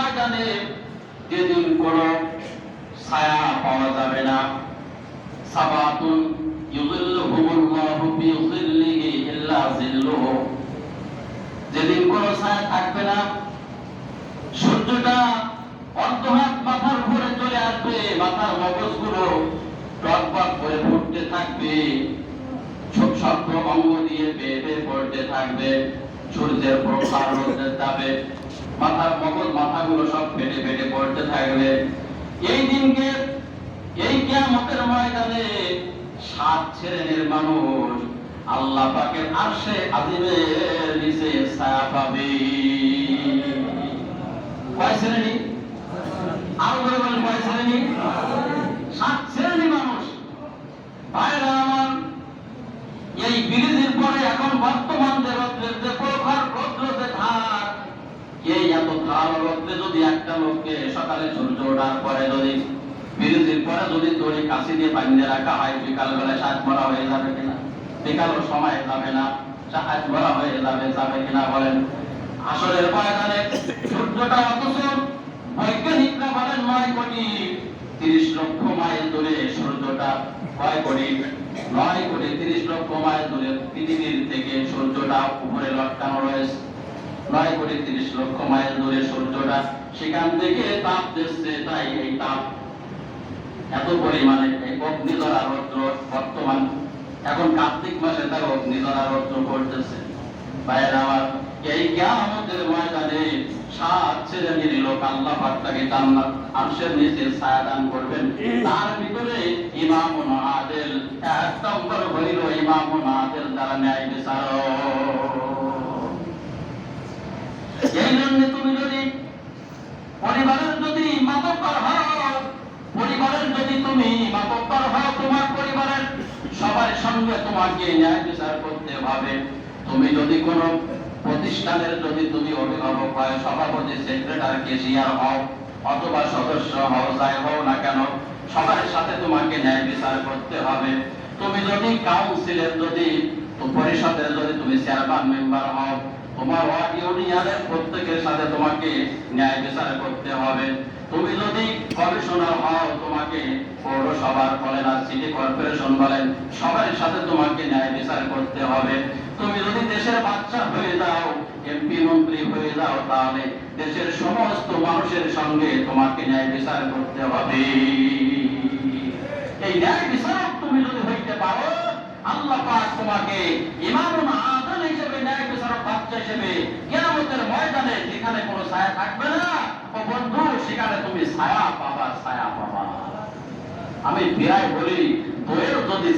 ময়দানে যেদিন কোনো ছায়া পাওয়া যাবে না। সাবাতুন ইউযিল্লুহুমুল্লাহু ফি যিল্লিহি ইল্লা যিল্লুহু। যেদিন কোনো ছায়া থাকবে না, সূর্যটা অর্ধহাত মাথার উপরে চলে আসবে, মাথার মগজগুলো টকবক করে ফুটতে থাকবে। শব্দ অঙ্গ দিয়ে বেয়ে বেয়ে পড়তে থাকবে। সূর্যের যাবে। মাথার মগজ মাথাগুলো সব ফেটে ফেটে পড়তে থাকবে। এই দিনকে, এই কিয়ামতের ময়দানে সাত শ্রেণির মানুষ আল্লাহ পাকের আরশে আজিমের নিচে ছায়া পাবে কয় শ্রেণি? আরও করে বলেন কয় শ্রেণি? সাত শ্রেণি মানুষ। ভাইরা আমার, এই বিরোধীর পরে এখন বর্তমান যে রৌদ্রে যদি একটা লোককে সকালে সূর্য ওঠার পরে যদি বিরোধীর পরে যদি দড়ি কাশি দিয়ে বাঁধে রাখা হয় বিকাল সাত ভরা হয়ে যাবে কিনা? বিকাল সময় যাবে না হয়ে যাবে যাবে কিনা বলেন। সূর্যটা অথচ বৈজ্ঞানিকরা বলেন নয় কোটি তিরিশ লক্ষ মাইল দূরে সূর্যটা, কয় কোটি? নয় কোটি তিরিশ লক্ষ মাইল দূরে পৃথিবীর থেকে সূর্যটা উপরে লটকানো রয়েছে। নয় কোটি তিরিশ লক্ষ মাইল দূরে সূর্যটা, সেখান থেকে তাপ দিচ্ছে তাই এই তাপ। এত পরিমাণে এই অগ্নিধরা রৌদ্র বর্তমান। এখন কার্তিক মাসে তার অগ্নিধরা রৌদ্র পড়তেছে। ভাইয়ের আমার, এই কিয়ামতের ময়দানে সাত লোক আল্লাহ নিচে ছায়া দান করবেন। তার ভিতরে আদেল হইল আদেল যারা ন্যায় বিচারক। জন্য তুমি যদি পরিবারের যদি মাতব্বর হও, পরিবারের যদি তুমি মাতব্বর হও, তোমার পরিবারের সবার সঙ্গে তোমাকে ন্যায় বিচার করতে হবে। তুমি যদি কোনো প্রতিষ্ঠানের যদি তুমি অভিভাবক হয়, সভাপতি সেক্রেটারি কেশিয়ার হও, অথবা সদস্য হও, যাই হও না কেন, সবার সাথে তোমাকে ন্যায় বিচার করতে হবে। তুমি যদি কাউন্সিলের যদি পরিষদের যদি তুমি চেয়ারম্যান, মেম্বার হও, তোমার ওয়ার্ড ইউনিয়নের প্রত্যেকের সাথে তোমাকে ন্যায় বিচার করতে হবে। তুমি যদি কমিশনার হও, তোমাকে পৌরসভার বলেন আর সিটি কর্পোরেশন বলেন, সবার সাথে তোমাকে ন্যায় বিচার করতে হবে। তুমি যদি দেশের বাচ্চা হয়ে যাও এমপি মন্ত্রী হয়ে যাও, তাহলে দেশের সমস্ত মানুষের সঙ্গে তোমাকে ন্যায় বিচার করতে হবে। এই ন্যায় বিচারক তুমি যদি হইতে পারো আল্লাহ পাক তোমাকে ইমামুন আদম হিসেবে, ন্যায় বিচারক বাচ্চা হিসেবে কিয়ামতের ময়দানে যেখানে কোনো ছায়া থাকবে না, ও বন্ধু, সেখানে তুমি ছায়া পাবা ছায়া পাবা। আমি বিরায় বলি বইয়ের যদি